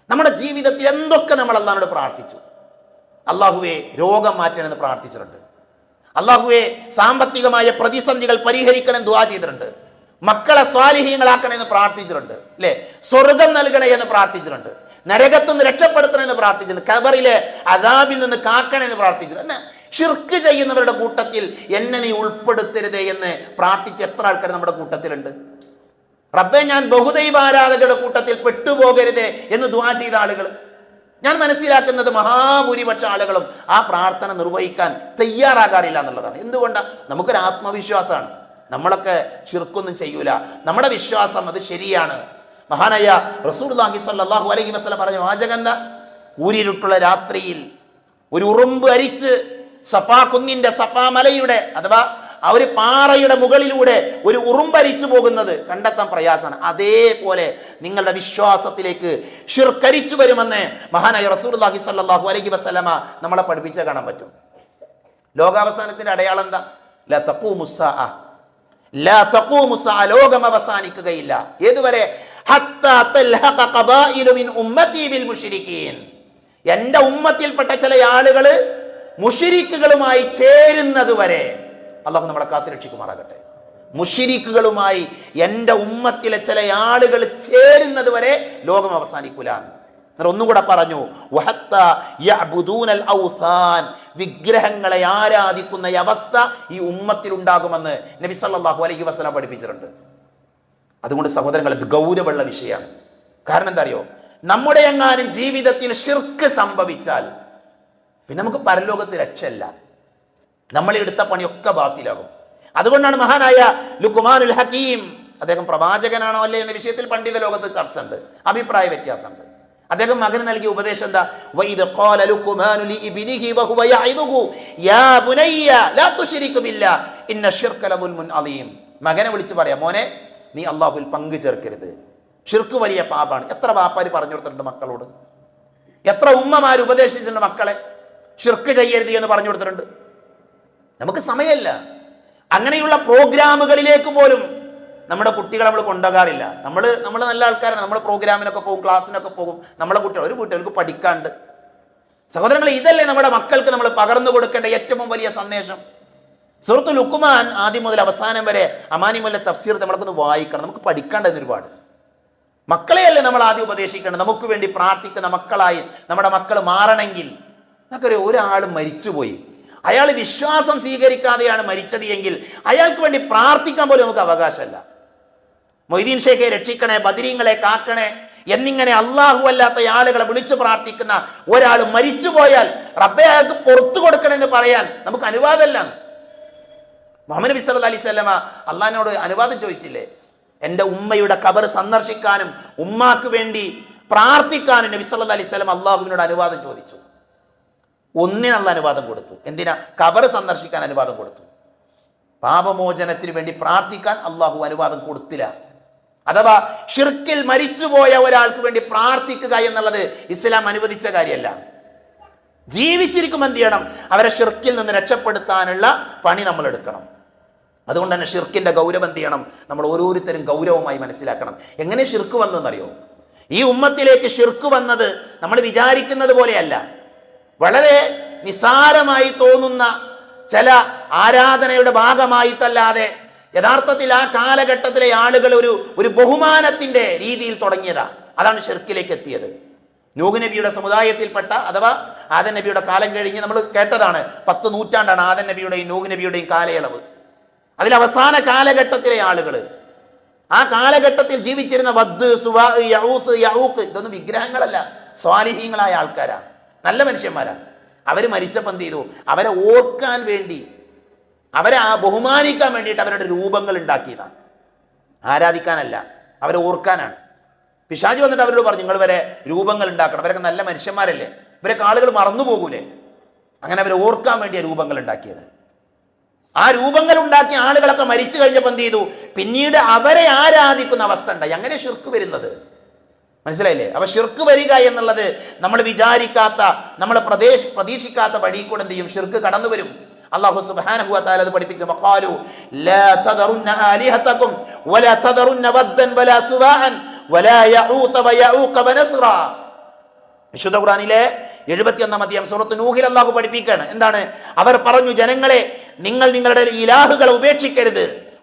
[SPEAKER 1] നമ്മുടെ ജീവിതത്തിൽ എന്തൊക്കെ നമ്മൾ അള്ളാഹിനോട് പ്രാർത്ഥിച്ചു? അള്ളാഹുവെ രോഗം മാറ്റണമെന്ന് പ്രാർത്ഥിച്ചിട്ടുണ്ട്. അള്ളാഹുവെ സാമ്പത്തികമായ പ്രതിസന്ധികൾ പരിഹരിക്കണമെന്ന് ദുആ ചെയ്തിട്ടുണ്ട്. മക്കളെ സ്വാലിഹീങ്ങളാക്കണമെന്ന് പ്രാർത്ഥിച്ചിട്ടുണ്ട്. അല്ലേ സ്വർഗം നൽകണേ എന്ന് പ്രാർത്ഥിച്ചിട്ടുണ്ട്. നരകത്തു നിന്ന് രക്ഷപ്പെടുത്തണമെന്ന് പ്രാർത്ഥിച്ചിട്ടുണ്ട്. കബറിലെ അതാബിൽ നിന്ന് കാക്കണമെന്ന് പ്രാർത്ഥിച്ചിട്ടുണ്ട്. എന്നാ ഷിർക്ക് ചെയ്യുന്നവരുടെ കൂട്ടത്തിൽ എന്നെ നീ ഉൾപ്പെടുത്തരുതേ എന്ന് പ്രാർത്ഥിച്ച എത്ര ആൾക്കാർ നമ്മുടെ കൂട്ടത്തിലുണ്ട്. റബ്ബെ ഞാൻ ബഹുദൈവ ആരാധകരുടെ കൂട്ടത്തിൽ പെട്ടുപോകരുതേ എന്ന് ദുവാ ചെയ്ത ആളുകൾ ഞാൻ മനസ്സിലാക്കുന്നത് മഹാഭൂരിപക്ഷ ആളുകളും ആ പ്രാർത്ഥന നിർവഹിക്കാൻ തയ്യാറാകാറില്ല എന്നുള്ളതാണ്. എന്തുകൊണ്ടാണ് നമുക്കൊരു ആത്മവിശ്വാസമാണ് നമ്മളൊക്കെ ഷിർക്കൊന്നും ചെയ്യൂല. നമ്മുടെ വിശ്വാസം അത് ശരിയാണ്. മഹാനായ റസൂൽഹി സല്ലാഹു അലൈഹി വസ്ലം പറഞ്ഞ വാചകന്ത എന്താ ഊരിരുട്ടുള്ള രാത്രിയിൽ ഒരു ഉറുമ്പ് അരിച്ച് സഫാ കുന്നിന്റെ സഫാ മലയുടെ അഥവാ ആ ഒരു പാറയുടെ മുകളിലൂടെ ഒരു ഉറുമ്പരിച്ചു പോകുന്നത് കണ്ടെത്താൻ പ്രയാസമാണ്. അതേപോലെ നിങ്ങളുടെ വിശ്വാസത്തിലേക്ക് ഷിർക്കരിച്ചു വരുമെന്ന് മഹാനായ റസൂർലാഹി സല്ലാഹു അലൈഹി വസ്ലമ നമ്മളെ പഠിപ്പിച്ച കാണാൻ പറ്റും. ലോകാവസാനത്തിന്റെ അടയാളം എന്താ? ല തഖൂ മുസ്സാ ലോകം അവസാനിക്കുകയില്ല. ഏതുവരെ? എന്റെ ഉമ്മത്തിൽപ്പെട്ട ചില ആളുകൾ മുഷിരിക്കുകളുമായി ചേരുന്നത് വരെ അള്ളാഹു നമ്മളെ കാത്തുരക്ഷിക്കുമാറാകട്ടെ മുഷിരിക്കുകളുമായി എന്റെ ഉമ്മത്തിലെ ചില ആളുകൾ ചേരുന്നത് വരെ ലോകം അവസാനിക്കൂല. ഒന്നുകൂടെ പറഞ്ഞു വിഗ്രഹങ്ങളെ ആരാധിക്കുന്ന അവസ്ഥ ഈ ഉമ്മത്തിൽ ഉണ്ടാകുമെന്ന് നബി സല്ലല്ലാഹു അലൈഹി വസ്ലാം പഠിപ്പിച്ചിട്ടുണ്ട്. അതുകൊണ്ട് സഹോദരങ്ങൾ ഇത് ഗൗരവമുള്ള വിഷയമാണ്. കാരണം എന്താ അറിയോ നമ്മുടെ എങ്ങാനും ജീവിതത്തിൽ ഷിർക്ക് സംഭവിച്ചാൽ പിന്നെ നമുക്ക് പരലോകത്ത് രക്ഷയല്ല. നമ്മൾ എടുത്ത പണിയൊക്കെ ബാത്തിലാകും. അതുകൊണ്ടാണ് മഹാനായ ലുക്കുമാനുൽ ഹക്കീം അദ്ദേഹം പ്രവാചകനാണോ അല്ലേ എന്ന വിഷയത്തിൽ പണ്ഡിത ലോകത്ത് ചർച്ച ഉണ്ട്. അഭിപ്രായ വ്യത്യാസമുണ്ട്. അദ്ദേഹം മകന് നൽകിയ ഉപദേശം എന്താ? ഖാല യാ ബുനയ്യ ലാ ബില്ലാ മകനെ വിളിച്ച് പറയാം മോനെ നീ അള്ളാഹുവിൽ പങ്കു ചേർക്കരുത് ഷിർക്ക് വലിയ പാപാണ്. എത്ര വാപ്പാര് പറഞ്ഞു കൊടുത്തിട്ടുണ്ട് മക്കളോട്? എത്ര ഉമ്മമാർ ഉപദേശിച്ചിട്ടുണ്ട് മക്കളെ? ഷിർക്ക് ചെയ്യരുത് എന്ന് പറഞ്ഞു കൊടുത്തിട്ടുണ്ട്. നമുക്ക് സമയമല്ല. അങ്ങനെയുള്ള പ്രോഗ്രാമുകളിലേക്ക് പോലും നമ്മുടെ കുട്ടികളെ നമ്മൾ കൊണ്ടുപോകാറില്ല. നമ്മൾ നമ്മൾ നല്ല ആൾക്കാരാണ്. നമ്മൾ പ്രോഗ്രാമിനൊക്കെ പോകും ക്ലാസ്സിനൊക്കെ പോകും. നമ്മളെ കുട്ടികൾ ഒരു കുട്ടികൾക്ക് പഠിക്കാണ്ട്. സഹോദരങ്ങൾ ഇതല്ലേ നമ്മുടെ മക്കൾക്ക് നമ്മൾ പകർന്നു കൊടുക്കേണ്ട ഏറ്റവും വലിയ സന്ദേശം. സുഹൃത്തു ലുക്കുമാൻ ആദ്യം മുതൽ അവസാനം വരെ അമാനിമുല്ല തഫ്സീർ നമ്മളൊന്ന് വായിക്കണം. നമുക്ക് പഠിക്കേണ്ടത് ഒരുപാട്. മക്കളെയല്ലേ നമ്മൾ ആദ്യം ഉപദേശിക്കണം നമുക്ക് വേണ്ടി പ്രാർത്ഥിക്കുന്ന മക്കളായി നമ്മുടെ മക്കൾ മാറണമെങ്കിൽ നമുക്കൊരു ഒരാൾ മരിച്ചുപോയി. അയാൾ വിശ്വാസം സ്വീകരിക്കാതെയാണ് മരിച്ചത് എങ്കിൽ അയാൾക്ക് വേണ്ടി പ്രാർത്ഥിക്കാൻ പോലും നമുക്ക് അവകാശമല്ല. മൊയ്തീൻ ഷേഖെ രക്ഷിക്കണേ ബദിരീങ്ങളെ കാക്കണേ എന്നിങ്ങനെ അള്ളാഹു അല്ലാത്ത ആളുകളെ വിളിച്ചു പ്രാർത്ഥിക്കുന്ന ഒരാൾ മരിച്ചുപോയാൽ റബ്ബെ അയാൾക്ക് പുറത്തു കൊടുക്കണമെന്ന് പറയാൻ നമുക്ക് അനുവാദമല്ല. മുഹമ്മദ് നബി സല്ല അലൈഹി സ്വലമ അള്ളഹാനോട് അനുവാദം ചോദിച്ചില്ലേ? എന്റെ ഉമ്മയുടെ കബർ സന്ദർശിക്കാനും ഉമ്മാക്ക് വേണ്ടി പ്രാർത്ഥിക്കാനും നബി സല്ല അലൈഹി സ്വലം അള്ളാഹുവിനോട് അനുവാദം ചോദിച്ചു. ഒന്നിനുള്ള അനുവാദം കൊടുത്തു. എന്തിനാ? കബർ സന്ദർശിക്കാൻ അനുവാദം കൊടുത്തു. പാപമോചനത്തിന് വേണ്ടി പ്രാർത്ഥിക്കാൻ അള്ളാഹു അനുവാദം കൊടുത്തില്ല. അഥവാ ഷിർക്കിൽ മരിച്ചുപോയ ഒരാൾക്ക് വേണ്ടി പ്രാർത്ഥിക്കുക എന്നുള്ളത് ഇസ്ലാം അനുവദിച്ച കാര്യമല്ല. ജീവിച്ചിരിക്കുമ്പോൾ എന്ത് ചെയ്യണം? അവരെ ഷിർക്കിൽ നിന്ന് രക്ഷപ്പെടുത്താനുള്ള പണി നമ്മൾ എടുക്കണം. അതുകൊണ്ട് തന്നെ ഷിർക്കിന്റെ ഗൗരവം എന്ത് ചെയ്യണം? നമ്മൾ ഓരോരുത്തരും ഗൗരവമായി മനസ്സിലാക്കണം. എങ്ങനെ ഷിർക്ക് വന്നതെന്നറിയോ? ഈ ഉമ്മത്തിലേക്ക് ഷിർക്ക് വന്നത് നമ്മൾ വിചാരിക്കുന്നത് പോലെയല്ല. വളരെ നിസാരമായി തോന്നുന്ന ചില ആരാധനയുടെ ഭാഗമായിട്ടല്ലാതെ യഥാർത്ഥത്തിൽ ആ കാലഘട്ടത്തിലെ ആളുകൾ ഒരു ഒരു ബഹുമാനത്തിന്റെ രീതിയിൽ തുടങ്ങിയതാ. അതാണ് ഷിർക്കിലേക്ക് എത്തിയത്. നൂഹ് നബിയുടെ സമുദായത്തിൽപ്പെട്ട അഥവാ ആദൻ നബിയുടെ കാലം കഴിഞ്ഞ് നമ്മൾ കേട്ടതാണ് പത്ത് നൂറ്റാണ്ടാണ് ആദൻ നബിയുടെയും നൂഹ് നബിയുടെയും കാലയളവ്. അതിൽ അവസാന കാലഘട്ടത്തിലെ ആളുകൾ ആ കാലഘട്ടത്തിൽ ജീവിച്ചിരുന്ന വദ് സുവാ യൗക്ക് യഊക്ക് ഇതൊന്നും വിഗ്രഹങ്ങളല്ല. സ്വാലിഹീങ്ങളായ ആൾക്കാരാ. നല്ല മനുഷ്യന്മാരാ. അവർ മരിച്ചപ്പോൾ ചെയ്തു? അവരെ ഓർക്കാൻ വേണ്ടി അവരെ ആ ബഹുമാനിക്കാൻ വേണ്ടിയിട്ട് അവരുടെ രൂപങ്ങൾ ഉണ്ടാക്കിയതാണ് ആരാധിക്കാനല്ല അവരെ ഓർക്കാനാണ്. പിശാജി വന്നിട്ട് അവരോട് പറഞ്ഞു നിങ്ങൾ വരെ രൂപങ്ങൾ ഉണ്ടാക്കണം. അവരൊക്കെ നല്ല മനുഷ്യന്മാരല്ലേ? ഇവരൊക്കെ ആളുകൾ മറന്നു പോകൂലേ? അങ്ങനെ അവരെ ഓർക്കാൻ വേണ്ടിയ രൂപങ്ങൾ ഉണ്ടാക്കിയത്. ആ രൂപങ്ങൾ ഉണ്ടാക്കിയ ആളുകളൊക്കെ മരിച്ചു കഴിഞ്ഞപ്പോൾ എന്ത് ചെയ്തു? പിന്നീട് അവരെ ആരാധിക്കുന്ന അവസ്ഥ ഉണ്ടായി. അങ്ങനെ ഷിർക്ക് വരുന്നത്. മനസ്സിലായില്ലേ? അപ്പൊ ഷിർക്ക് വരിക എന്നുള്ളത് നമ്മൾ വിചാരിക്കാത്ത നമ്മൾ പ്രദേശ പ്രതീക്ഷിക്കാത്ത വഴി കൂടെ എന്ത് ചെയ്യും? ഷിർക്ക് കടന്നു വരും. അള്ളാഹു വതആല അത് പഠിപ്പിച്ചു. വിശുദ്ധ ഖുർആനിലെ എഴുപത്തിയൊന്നാം അധ്യായം സുഹൃത്ത് നൂഹിൽ അള്ളാഹു പഠിപ്പിക്കുകയാണ്. എന്താണ്? അവർ പറഞ്ഞു ജനങ്ങളെ നിങ്ങൾ നിങ്ങളുടെ ഇലാഹുകളെ ഉപേക്ഷിക്കരുത്.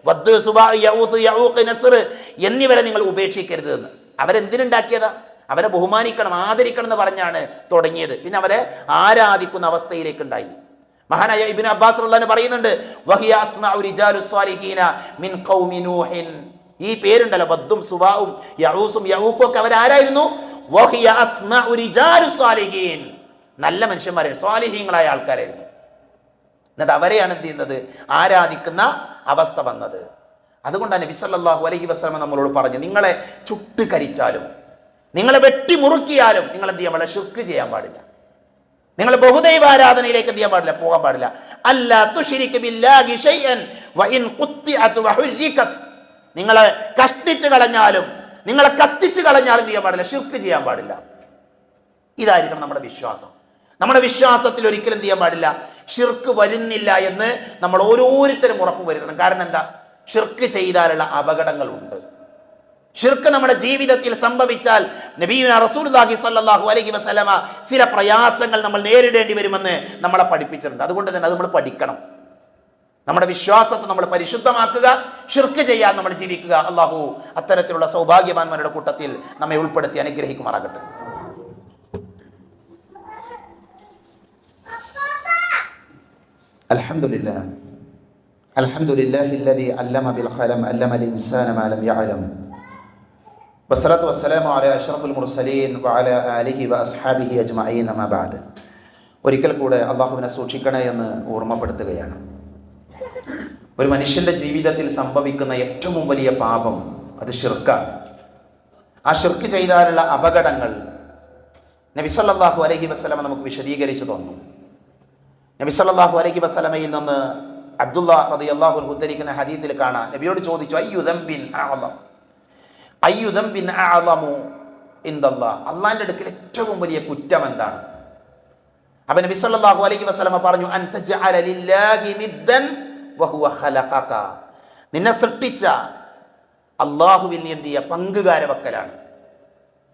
[SPEAKER 1] എന്നിവരെ നിങ്ങൾ ഉപേക്ഷിക്കരുത് എന്ന്. അവരെന്തിനുണ്ടാക്കിയതാ? അവരെ ബഹുമാനിക്കണം ആദരിക്കണം എന്ന് പറഞ്ഞാണ് തുടങ്ങിയത്. പിന്നെ അവരെ ആരാധിക്കുന്ന അവസ്ഥയിലേക്ക് ഉണ്ടായി മഹാനായ ഇബിൻ അബ്ബാസ് പറയുന്നുണ്ട് വഹിയ മിൻ ഈ പേരുണ്ടല്ലോ ബദ്ദും സുബാവും യൗസും യൗക്കും ഒക്കെ അവരാരായിരുന്നു? നല്ല മനുഷ്യന്മാരെ സ്വാലിഹീങ്ങളായ ആൾക്കാരായിരുന്നു. എന്നിട്ട് അവരെയാണ് എന്ത് ചെയ്യുന്നത്? ആരാധിക്കുന്ന അവസ്ഥ വന്നത്. അതുകൊണ്ടാണ് നബി അലൈഹി വസല്ലമ നമ്മളോട് പറഞ്ഞു നിങ്ങളെ ചുട്ട് കരിച്ചാലും നിങ്ങളെ വെട്ടി മുറുക്കിയാലും നിങ്ങൾ എന്ത് ചെയ്യാൻ പാടില്ല? ഷിർക്ക് ചെയ്യാൻ പാടില്ല. നിങ്ങൾ ബഹുദൈവ ആരാധനയിലേക്ക് എന്ത് ചെയ്യാൻ പാടില്ല? പോകാൻ പാടില്ല. അല്ല തുഷിരിക്ക് ബില്ലാഹി ഷൈഅൻ വഇൻ ഖുത്തിഅത് വഹുരികത് നിങ്ങളെ കഷ്ടിച്ചു കളഞ്ഞാലും നിങ്ങളെ കത്തിച്ച് കളഞ്ഞാലും ചെയ്യാൻ പാടില്ല ഷിർക്ക് ചെയ്യാൻ പാടില്ല. ഇതായിരിക്കണം നമ്മുടെ വിശ്വാസം. നമ്മുടെ വിശ്വാസത്തിൽ ഒരിക്കലും ചെയ്യാൻ പാടില്ല. ഷിർക്ക് വരുന്നില്ല എന്ന് നമ്മൾ ഓരോരുത്തരും ഉറപ്പ് വരുത്തണം. കാരണം എന്താ? ഷിർക്ക് ചെയ്താലുള്ള അപകടങ്ങളുണ്ട്. ഷിർക്ക് നമ്മുടെ ജീവിതത്തിൽ സംഭവിച്ചാൽ നബീന റസൂലുള്ളാഹി സല്ലാഹു അലൈഹി വസല്ലമ ചില പ്രയാസങ്ങൾ നമ്മൾ നേരിടേണ്ടി വരുമെന്ന് നമ്മളെ പഠിപ്പിച്ചിട്ടുണ്ട്. അതുകൊണ്ട് തന്നെ അത് നമ്മൾ പഠിക്കണം. നമ്മുടെ വിശ്വാസത്തെ നമ്മൾ പരിശുദ്ധമാക്കുക ഷിർക്ക് ചെയ്യാൻ നമ്മൾ ജീവിക്കുക അള്ളാഹു അത്തരത്തിലുള്ള സൗഭാഗ്യവാന്മാരുടെ കൂട്ടത്തിൽ നമ്മെ ഉൾപ്പെടുത്തി അനുഗ്രഹിക്കുമാറാകട്ടെ الحمد لله الحمد لله الذي علم بالقلم علم الإنسان ما لم يعلم والصلاة والسلام على أشرف المرسلين وعلى آله وأصحابه أجمعين أما بعد ഒരിക്കൽ കൂടെ അള്ളാഹുവിനെ സൂക്ഷിക്കണേ എന്ന് ഓർമ്മപ്പെടുത്തുകയാണ് ഒരു മനുഷ്യന്റെ ജീവിതത്തിൽ സംഭവിക്കുന്ന ഏറ്റവും വലിയ പാപം അത് ഷിർക്കാണ് ആ ഷിർക്ക് ചെയ്താലുള്ള അപകടങ്ങൾ നബി അലഹി വസല്ലമ നമുക്ക് വിശദീകരിച്ചു തന്നു. നബി അലഹി വസല്ലമയിൽ നിന്ന് അബ്ദുള്ള റതി അള്ളാഹു ഉദ്ധരിക്കുന്ന ഹദീത്തിൽ കാണാം. നബിയോട് ചോദിച്ചു അയ്യുദംബിൻ അയ്യുദം അയ്യുദംബിൻ അഅളമു ഇൻദല്ലാഹ്. അള്ളാഹിന്റെ അടുക്കൽ ഏറ്റവും വലിയ കുറ്റം എന്താണ്? അപ്പൊ നബി സല്ലല്ലാഹു അലൈഹി വസല്ലമ പറഞ്ഞു അൻതജഅല ലില്ലാഹി നിദ്ദൻ വഹുവ ഖലഖക. നിന്നെ സൃഷ്ടിച്ച അള്ളാഹുവിൽ നീ എന്ത് ചെയ്യുക പങ്കുകാര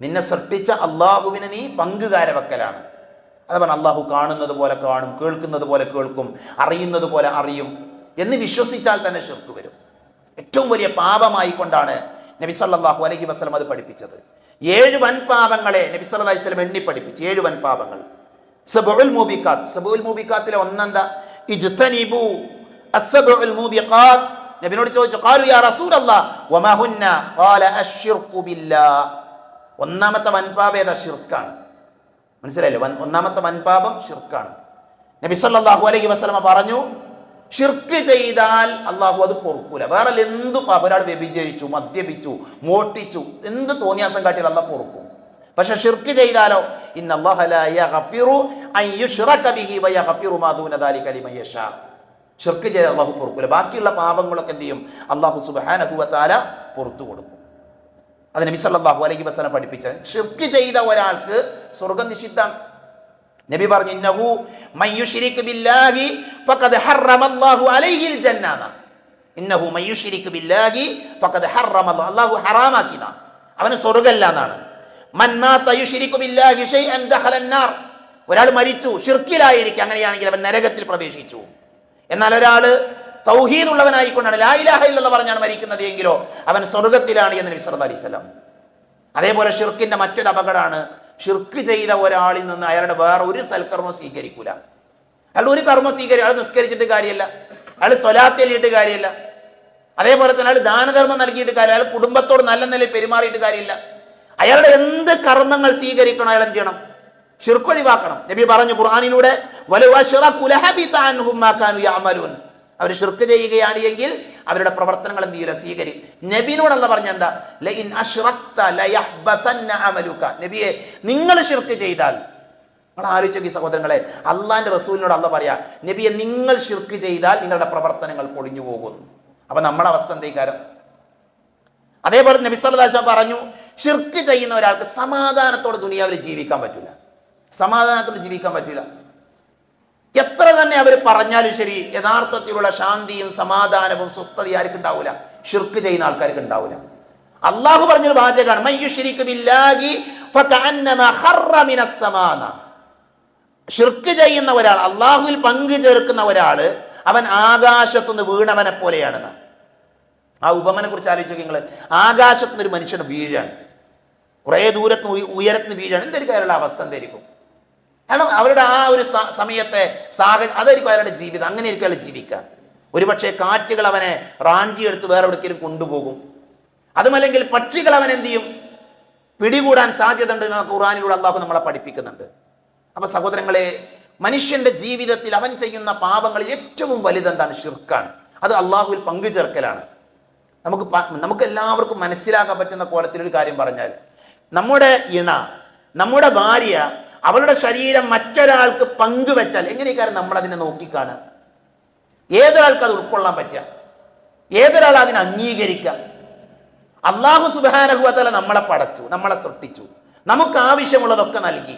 [SPEAKER 1] നിന്നെ സൃഷ്ടിച്ച അള്ളാഹുവിന് നീ പങ്കുകാര വെക്കലാണ്. അത് അള്ളാഹു കാണുന്നത് പോലെ കാണും കേൾക്കുന്നത് പോലെ കേൾക്കും അറിയുന്നത് പോലെ അറിയും എന്ന് വിശ്വസിച്ചാൽ തന്നെ ഷിർക്ക് വരും. ഏറ്റവും വലിയ പാപമായി കൊണ്ടാണ് നബി സല്ലല്ലാഹു അലൈഹി വസല്ലം അത് പഠിപ്പിച്ചത്. ഏഴ് വൻ പാപങ്ങളെ നബി സല്ലാ വസല്ലം എണ്ണി പഠിപ്പിച്ചു. ഏഴ് വൻപാപങ്ങൾ. സബുൽ മൂബിക്കാത്ത് സബുൽ മൂബിക്കാത്തിലെ ഒന്നെന്താ? ഇജ്തനിബു അസ്സബുൽ മൂബിക്കാത്ത് നബിനോട് ചോദിച്ചു ഖാലു യാ റസൂലല്ലാ? വമാ ഹുന്ന? ഖാല അശ്ശിർക്കു ബില്ലാ. ഒന്നാമത്തെ വൻപാപം ഏതാ ഷിർക്കാണ് മനസ്സിലായില്ലേ ഒന്നാമത്തെ വൻപാപം ഷിർക്കാണ് നബി സല്ലല്ലാഹു അലൈഹി വസല്ലമ പറഞ്ഞു ഷിർക്ക് ചെയ്താൽ അള്ളാഹു അത് പൊറുക്കൂല. വേറെ എന്ത് പാപ? ഒരാൾ വ്യഭിചരിച്ചു മദ്യപിച്ചു മോട്ടിച്ചു എന്ത് തോന്നിയാസം കാട്ടിയാൽ അള്ളാഹ് പൊറുക്കും. പക്ഷെ ഷിർക്ക് ചെയ്താലോ? ഇന്ന ഷിർക്ക് ചെയ്ത അള്ളാഹു പൊറുക്കൂല. ബാക്കിയുള്ള പാപങ്ങളൊക്കെ എന്ത് ചെയ്യും? അള്ളാഹു തആല പുറത്തു കൊടുക്കും. അത് നബി സല്ലല്ലാഹു അലൈഹി വസല്ലം പഠിപ്പിച്ച ഷിർക്ക് ചെയ്ത ഒരാൾക്ക് സ്വർഗം നിഷിദ്ധാണ് നബി പറഞ്ഞു ഇന്നഹു മയ്യുഷിരിക്ക് ബില്ലാഹി ഫഖദ് ഹറമല്ലാഹു അലൈഹിൽ ജന്നാന ഇന്നഹു മയ്യുഷിരിക്ക് ബില്ലാഹി ഫഖദ് ഹറമല്ലാഹു അല്ലാഹു ഹറാമാക്കിന അവന് സ്വർഗമല്ല എന്നാണ്. ഒരാൾ മരിച്ചു ഷിർക്കിലായിരിക്കും അങ്ങനെയാണെങ്കിൽ അവൻ നരകത്തിൽ പ്രവേശിച്ചു. എന്നാൽ ഒരാൾ തൗഹീദ് ഉള്ളവനായിക്കൊണ്ടാണ് ലാ ഇലാഹ ഇല്ലെന്ന് പറഞ്ഞാണ് മരിക്കുന്നത് എങ്കിലോ അവൻ സ്വർഗത്തിലാണ് എന്ന് നബി സല്ലല്ലാഹു അലൈഹി അതേപോലെ ഷിർക്കിന്റെ മറ്റൊരു അപകടമാണ് ഷിർക്ക് ചെയ്ത ഒരാളിൽ നിന്ന് അയാളുടെ വേറെ ഒരു സൽക്കർമ്മം സ്വീകരിക്കൂല. അയാൾ ഒരു കർമ്മം സ്വീകരി അയാൾ നിസ്കരിച്ചിട്ട് കാര്യമല്ല അയാൾ സ്വലാത്ത് എല്ലിയിട്ട് കാര്യമല്ല അതേപോലെ തന്നെ അയാൾ ദാനധർമ്മം നൽകിയിട്ട് കാര്യം അയാൾ കുടുംബത്തോട് നല്ല നിലയിൽ പെരുമാറിയിട്ട് കാര്യമില്ല അയാളുടെ എന്ത് കർമ്മങ്ങൾ സ്വീകരിക്കണം അയാൾ എന്ത് ചെയ്യണം? ഷിർക്കൊഴിവാക്കണം നബി പറഞ്ഞു ഖുർആാനിലൂടെ അവർ ഷിർക്ക് ചെയ്യുകയാണ് എങ്കിൽ അവരുടെ പ്രവർത്തനങ്ങൾ എന്ത് ചെയ്യില്ല സ്വീകരി നബിനോടല്ല പറഞ്ഞ എന്താ? അമലുക. നബിയെ നിങ്ങൾ ഷിർക്ക് ചെയ്താൽ നിങ്ങൾ ആലോചിച്ചു സഹോദരങ്ങളെ അള്ളാന്റെ റസൂലിനോട് അല്ല പറയാ നബിയെ നിങ്ങൾ ഷിർക്ക് ചെയ്താൽ നിങ്ങളുടെ പ്രവർത്തനങ്ങൾ പൊളിഞ്ഞു പോകുന്നു. അപ്പൊ നമ്മുടെ അവസ്ഥ എന്തേക്കാരം അതേപോലെ നബി പറഞ്ഞു ഷിർക്ക് ചെയ്യുന്ന ഒരാൾക്ക് സമാധാനത്തോടെ ദുനിയാവിൽ ജീവിക്കാൻ പറ്റില്ല സമാധാനത്തോടെ ജീവിക്കാൻ പറ്റില്ല എത്ര തന്നെ അവർ പറഞ്ഞാലും ശരി യഥാർത്ഥത്തിലുള്ള ശാന്തിയും സമാധാനവും സ്വസ്ഥതയും ആർക്കും ഉണ്ടാവില്ല ഷിർക്ക് ചെയ്യുന്ന ആൾക്കാർക്ക് ഉണ്ടാവില്ല അള്ളാഹു പറഞ്ഞൊരു വാചകമാണ് ഷിർക്ക് ചെയ്യുന്ന ഒരാൾ അള്ളാഹുവിൽ പങ്കു ചേർക്കുന്ന ഒരാൾ അവൻ ആകാശത്തുനിന്ന് വീണവനെ പോലെയാണെന്ന്. ആ ഉപമനെ കുറിച്ച് ആലോചിച്ചു നിങ്ങൾ ആകാശത്തുനിന്ന് ഒരു മനുഷ്യൻ വീഴാണ്. കുറേ ദൂരത്ത് ഉയരത്തിന് വീഴാണ് എന്തായിരിക്കും അയാളുടെ അവസ്ഥ എന്തായിരിക്കും? കാരണം അവരുടെ ആ ഒരു സമയത്തെ സാഹചര്യം അതായിരിക്കും അയാളുടെ ജീവിതം. അങ്ങനെ ആയിരിക്കും അയാൾ ജീവിക്കുക. ഒരുപക്ഷെ കാറ്റുകൾ അവനെ റാഞ്ചി എടുത്ത് വേറെ എവിടേക്കെങ്കിലും കൊണ്ടുപോകും. അതുമല്ലെങ്കിൽ പക്ഷികൾ അവൻ എന്ത് ചെയ്യും? പിടികൂടാൻ സാധ്യത ഉണ്ട് എന്ന് ഖുറാനിലൂടെ അള്ളാഹു നമ്മളെ പഠിപ്പിക്കുന്നുണ്ട്. അപ്പൊ സഹോദരങ്ങളെ മനുഷ്യന്റെ ജീവിതത്തിൽ അവൻ ചെയ്യുന്ന പാപങ്ങളിൽ ഏറ്റവും വലുതെന്താണ് ഷിർക്കാണ് അത് അള്ളാഹുവിൽ പങ്കുചേർക്കലാണ്. നമുക്ക് നമുക്ക് എല്ലാവർക്കും മനസ്സിലാക്കാൻ പറ്റുന്ന കോലത്തിൽ ഒരു കാര്യം പറഞ്ഞാൽ നമ്മുടെ ഇണ നമ്മുടെ ഭാര്യ അവളുടെ ശരീരം മറ്റൊരാൾക്ക് പങ്കുവെച്ചാൽ എങ്ങനെയൊക്കെയാണ് നമ്മൾ അതിനെ നോക്കിക്കാണുക? ഏതൊരാൾക്ക് അത് ഉൾക്കൊള്ളാൻ പറ്റുക? ഏതൊരാൾ അതിനെ അംഗീകരിക്കാം അള്ളാഹു സുബാനഹുവല നമ്മളെ പടച്ചു നമ്മളെ സൃഷ്ടിച്ചു. നമുക്ക് ആവശ്യമുള്ളതൊക്കെ നൽകി.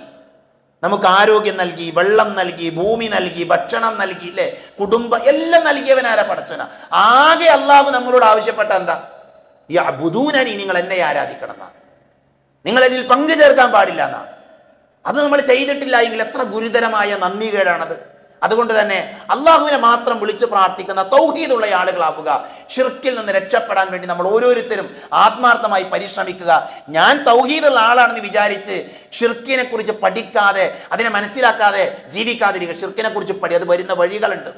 [SPEAKER 1] നമുക്ക് ആരോഗ്യം നൽകി വെള്ളം നൽകി ഭൂമി നൽകി ഭക്ഷണം നൽകി അല്ലേ കുടുംബം എല്ലാം നൽകിയവൻ ആരാ പടച്ചവന? ആകെ അള്ളാഹു നമ്മളോട് ആവശ്യപ്പെട്ട എന്താ? ഈ അബുദൂനനി നിങ്ങൾ എന്നെ ആരാധിക്കണം എന്നാ നിങ്ങൾ അതിൽ പങ്കു ചേർക്കാൻ പാടില്ല എന്നാണ് അത് നമ്മൾ ചെയ്തിട്ടില്ല എങ്കിൽ എത്ര ഗുരുതരമായ നന്ദികേടാണത്. അതുകൊണ്ട് തന്നെ അള്ളാഹുവിനെ മാത്രം വിളിച്ചു പ്രാർത്ഥിക്കുന്ന തൗഹീദുള്ള ആളുകളാവുക ഷിർക്കിൽ നിന്ന് രക്ഷപ്പെടാൻ വേണ്ടി നമ്മൾ ഓരോരുത്തരും ആത്മാർത്ഥമായി പരിശ്രമിക്കുക. ഞാൻ തൗഹീദുള്ള ആളാണെന്ന് വിചാരിച്ച് ഷിർക്കിനെ കുറിച്ച് പഠിക്കാതെ അതിനെ മനസ്സിലാക്കാതെ ജീവിക്കാതിരിക്കുക. ഷിർക്കിനെ കുറിച്ച് പഠി അത് വരുന്ന വഴികളുണ്ട്.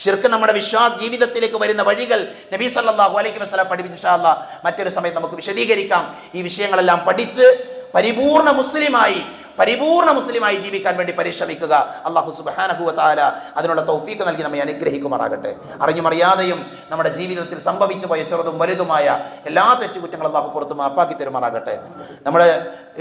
[SPEAKER 1] ഷിർക്ക് നമ്മുടെ വിശ്വാസ ജീവിതത്തിലേക്ക് വരുന്ന വഴികൾ നബി സല്ലാഹു അലൈഹി വസല്ലം പഠിപ്പിച്ചാല്ല മറ്റൊരു സമയത്ത് നമുക്ക് വിശദീകരിക്കാം. ഈ വിഷയങ്ങളെല്ലാം പഠിച്ച് പരിപൂർണ മുസ്ലിമായി പരിപൂർണ മുസ്ലിമായി ജീവിക്കാൻ വേണ്ടി പരിശ്രമിക്കുക. അള്ളാഹു സുബ്ഹാനഹു വതആല അതിനുള്ള തൗഫീക്ക് നൽകി നമ്മെ അനുഗ്രഹിക്കുമാറാകട്ടെ. അറിഞ്ഞുമറിയാതെയും നമ്മുടെ ജീവിതത്തിൽ സംഭവിച്ചു പോയ ചെറുതും വലുതുമായ എല്ലാ തെറ്റുകുറ്റങ്ങളും അള്ളാഹു പുറത്തു മാപ്പാക്കി തരുമാറാകട്ടെ. നമ്മുടെ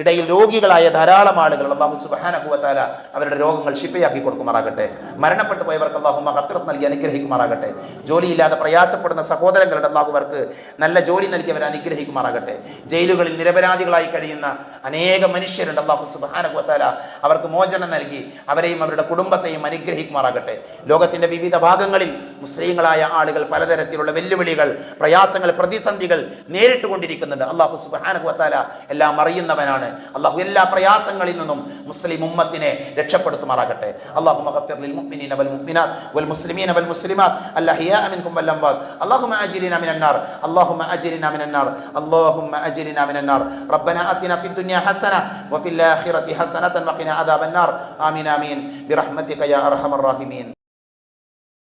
[SPEAKER 1] ഇടയിൽ രോഗികളായ ധാരാളം ആളുകൾ അള്ളാഹു സുബ്ഹാനഹു വതആല അവരുടെ രോഗങ്ങൾ ഷിപ്പയാക്കി കൊടുക്കുമാറാകട്ടെ. മരണപ്പെട്ടു പോയവർക്ക് അള്ളാഹു മഹത്തിറത്ത് നൽകി അനുഗ്രഹിക്കുമാറാകട്ടെ. ജോലിയില്ലാതെ പ്രയാസപ്പെടുന്ന സഹോദരങ്ങളുടെ അള്ളാഹുവർക്ക് നല്ല ജോലി നൽകി അവരെ അനുഗ്രഹിക്കുമാറാകട്ടെ. ജയിലുകളിൽ നിരപരാധികളായി കഴിയുന്ന അനേകം മനുഷ്യരുണ്ട് അള്ളാഹു സുബാനകുവത്താല അവർക്ക് മോചനം നൽകി അവരെയും അവരുടെ കുടുംബത്തെയും അനുഗ്രഹിക്കുമാറാകട്ടെ. ലോകത്തിന്റെ വിവിധ ഭാഗങ്ങളിൽ മുസ്ലിങ്ങളായ ആളുകൾ പലതരത്തിലുള്ള വെല്ലുവിളികൾ പ്രയാസങ്ങൾ പ്രതിസന്ധികൾ നേരിട്ട് കൊണ്ടിരിക്കുന്നുണ്ട് അള്ളാഹു സുബാനകുവത്താല എല്ലാം അറിയുന്നവനാണ് അള്ളാഹു എല്ലാ പ്രയാസങ്ങളിൽ നിന്നും മുസ്ലിം ഉമ്മത്തിനെ രക്ഷപ്പെടുത്തുമാറാകട്ടെ അള്ളാഹു മഗഫിർ ലിൽ മുഅ്മിനീന വൽ മുഅ്മിനാത്ത് വൽ മുസ്ലിമീന വൽ മുസ്ലിമാത്ത് അല്ലഹിയാ മിൻകും വൽ അംവാത് اللهم اجرنا من النار اللهم اجرنا من النار اللهم اجرنا من النار ربنا اتنا في الدنيا حسنه وفي الاخره حسنه وقنا عذاب النار امين امين برحمتك يا ارحم الراحمين